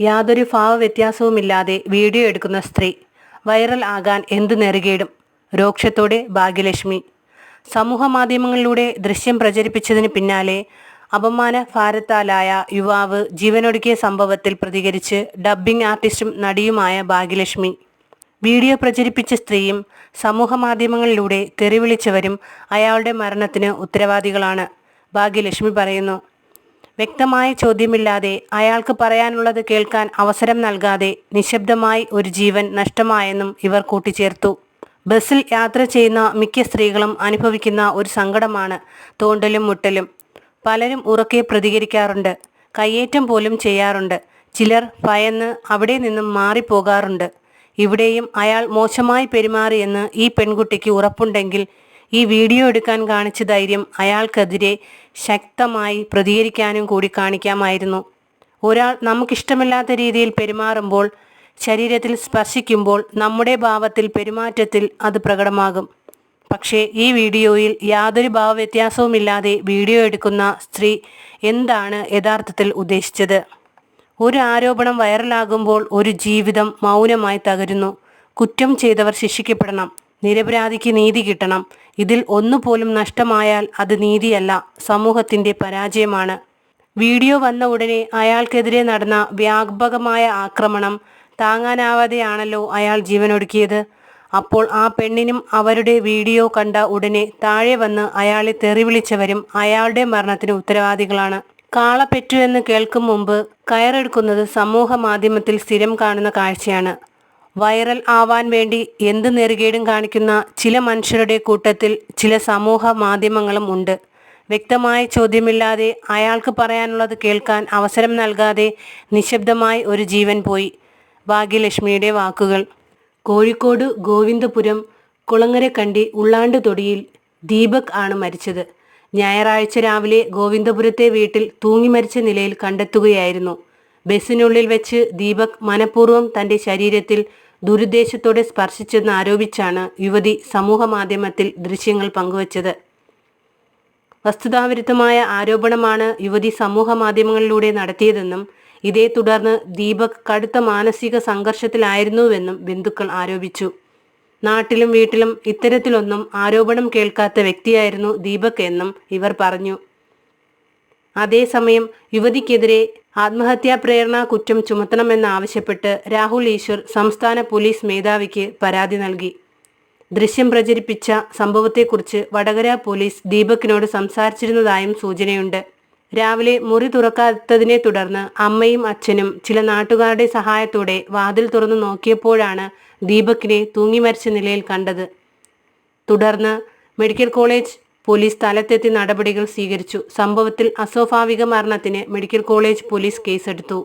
യാതൊരു ഭാവ വ്യത്യാസവുമില്ലാതെ വീഡിയോ എടുക്കുന്ന സ്ത്രീ. വൈറൽ ആകാൻ എന്തു നെറുകേടും. രോക്ഷത്തോടെ ഭാഗ്യലക്ഷ്മി. സമൂഹ മാധ്യമങ്ങളിലൂടെ ദൃശ്യം പ്രചരിപ്പിച്ചതിന് പിന്നാലെ അപമാന ഭാരത്താലായ യുവാവ് ജീവനൊടുക്കിയ സംഭവത്തിൽ പ്രതികരിച്ച് ഡബ്ബിംഗ് ആർട്ടിസ്റ്റും നടിയുമായ ഭാഗ്യലക്ഷ്മി. വീഡിയോ പ്രചരിപ്പിച്ച സ്ത്രീയും സമൂഹ മാധ്യമങ്ങളിലൂടെ തെറിവിളിച്ചവരും അയാളുടെ മരണത്തിന് ഉത്തരവാദികളാണ് ഭാഗ്യലക്ഷ്മി പറയുന്നു. വ്യക്തമായ ചോദ്യമില്ലാതെ അയാൾക്ക് പറയാനുള്ളത് കേൾക്കാൻ അവസരം നൽകാതെ നിശബ്ദമായി ഒരു ജീവൻ നഷ്ടമായെന്നും ഇവർ കൂട്ടിച്ചേർത്തു. ബസ്സിൽ യാത്ര ചെയ്യുന്ന മിക്ക സ്ത്രീകളും അനുഭവിക്കുന്ന ഒരു സങ്കടമാണ് തോണ്ടലും മുട്ടലും. പലരും ഉറക്കെ പ്രതികരിക്കാറുണ്ട്. കയ്യേറ്റം പോലും ചെയ്യാറുണ്ട്. ചിലർ ഭയന്ന് അവിടെ നിന്നും മാറിപ്പോകാറുണ്ട്. ഇവിടെയും അയാൾ മോശമായി പെരുമാറിയെന്ന് ഈ പെൺകുട്ടിക്ക് ഉറപ്പുണ്ടെങ്കിൽ ഈ വീഡിയോ എടുക്കാൻ കാണിച്ച ധൈര്യം അയാൾക്കെതിരെ ശക്തമായി പ്രതികരിക്കാനും കൂടി കാണിക്കാമായിരുന്നു. ഒരാൾ നമുക്കിഷ്ടമില്ലാത്ത രീതിയിൽ പെരുമാറുമ്പോൾ ശരീരത്തിൽ സ്പർശിക്കുമ്പോൾ നമ്മുടെ ഭാവത്തിൽ പെരുമാറ്റത്തിൽ അത് പ്രകടമാകും. പക്ഷേ ഈ വീഡിയോയിൽ യാതൊരു ഭാവവ്യത്യാസവുമില്ലാതെ വീഡിയോ എടുക്കുന്ന സ്ത്രീ എന്താണ് യഥാർത്ഥത്തിൽ ഉദ്ദേശിച്ചത്? ഒരു ആരോപണം വൈറലാകുമ്പോൾ ഒരു ജീവിതം മൗനമായി തകരുന്നു. കുറ്റം ചെയ്തവർ ശിക്ഷിക്കപ്പെടണം. നിരപരാധിക്ക് നീതി കിട്ടണം. ഇതിൽ ഒന്നുപോലും നഷ്ടമായാൽ അത് നീതിയല്ല സമൂഹത്തിന്റെ പരാജയമാണ്. വീഡിയോ വന്ന ഉടനെ അയാൾക്കെതിരെ നടന്ന വ്യാപകമായ ആക്രമണം താങ്ങാനാവാതെയാണല്ലോ അയാൾ ജീവനൊടുക്കിയത്. അപ്പോൾ ആ പെണ്ണിനും അവരുടെ വീഡിയോ കണ്ട ഉടനെ താഴെ വന്ന് അയാളെ തെറിവിളിച്ചവരും അയാളുടെ മരണത്തിന് ഉത്തരവാദികളാണ്. കാളപ്പെറ്റു എന്ന് കേൾക്കും മുമ്പ് കയറെടുക്കുന്നത് സമൂഹ മാധ്യമത്തിൽ സ്ഥിരം കാണുന്ന കാഴ്ചയാണ്. വൈറൽ ആവാൻ വേണ്ടി എന്ത് നെറുകേടും കാണിക്കുന്ന ചില മനുഷ്യരുടെ കൂട്ടത്തിൽ ചില സമൂഹ മാധ്യമങ്ങളും ഉണ്ട്. വ്യക്തമായ ചോദ്യമില്ലാതെ അയാൾക്ക് പറയാനുള്ളത് കേൾക്കാൻ അവസരം നൽകാതെ നിശബ്ദമായി ഒരു ജീവൻ പോയി. ഭാഗ്യലക്ഷ്മിയുടെ വാക്കുകൾ. കോഴിക്കോട് ഗോവിന്ദപുരം കുളങ്ങരക്കണ്ടി ഉള്ളാണ്ട് തൊടിയിൽ ദീപക് ആണ് മരിച്ചത്. ഞായറാഴ്ച രാവിലെ ഗോവിന്ദപുരത്തെ വീട്ടിൽ തൂങ്ങി മരിച്ച നിലയിൽ കണ്ടെത്തുകയായിരുന്നു. ബസ്സിനുള്ളിൽ വെച്ച് ദീപക് മനഃപൂർവം തന്റെ ശരീരത്തിൽ ദുരുദ്ദേശത്തോടെ സ്പർശിച്ചെന്ന് ആരോപിച്ചാണ് യുവതി സമൂഹ മാധ്യമത്തിൽ ദൃശ്യങ്ങൾ പങ്കുവച്ചത്. വസ്തുതാവിരുദ്ധമായ ആരോപണമാണ് യുവതി സമൂഹ മാധ്യമങ്ങളിലൂടെ നടത്തിയതെന്നും ഇതേ തുടർന്ന് ദീപക് കടുത്ത മാനസിക സംഘർഷത്തിലായിരുന്നുവെന്നും ബന്ധുക്കൾ ആരോപിച്ചു. നാട്ടിലും വീട്ടിലും ഇത്തരത്തിലൊന്നും ആരോപണം കേൾക്കാത്ത വ്യക്തിയായിരുന്നു ദീപക് എന്നും ഇവർ പറഞ്ഞു. അതേസമയം യുവതിക്കെതിരെ ആത്മഹത്യാ പ്രേരണ കുറ്റം ചുമത്തണമെന്നാവശ്യപ്പെട്ട് രാഹുൽ ഈശ്വർ സംസ്ഥാന പോലീസ് മേധാവിക്ക് പരാതി നൽകി. ദൃശ്യം പ്രചരിപ്പിച്ച സംഭവത്തെക്കുറിച്ച് വടകര പോലീസ് ദീപകിനോട് സംസാരിച്ചിരുന്നതായും സൂചനയുണ്ട്. രാവിലെ മുറി തുറക്കാത്തതിനെ തുടർന്ന് അമ്മയും അച്ഛനും ചില നാട്ടുകാരുടെ സഹായത്തോടെ വാതിൽ തുറന്നു നോക്കിയപ്പോഴാണ് ദീപകിനെ തൂങ്ങിമരിച്ച നിലയിൽ കണ്ടത്. തുടർന്ന് മെഡിക്കൽ കോളേജ് പോലീസ് സ്ഥലത്തെത്തി നടപടികൾ സ്വീകരിച്ചു. സംഭവത്തിൽ അസ്വാഭാവിക മരണത്തിന് മെഡിക്കൽ കോളേജ് പോലീസ് കേസെടുത്തു.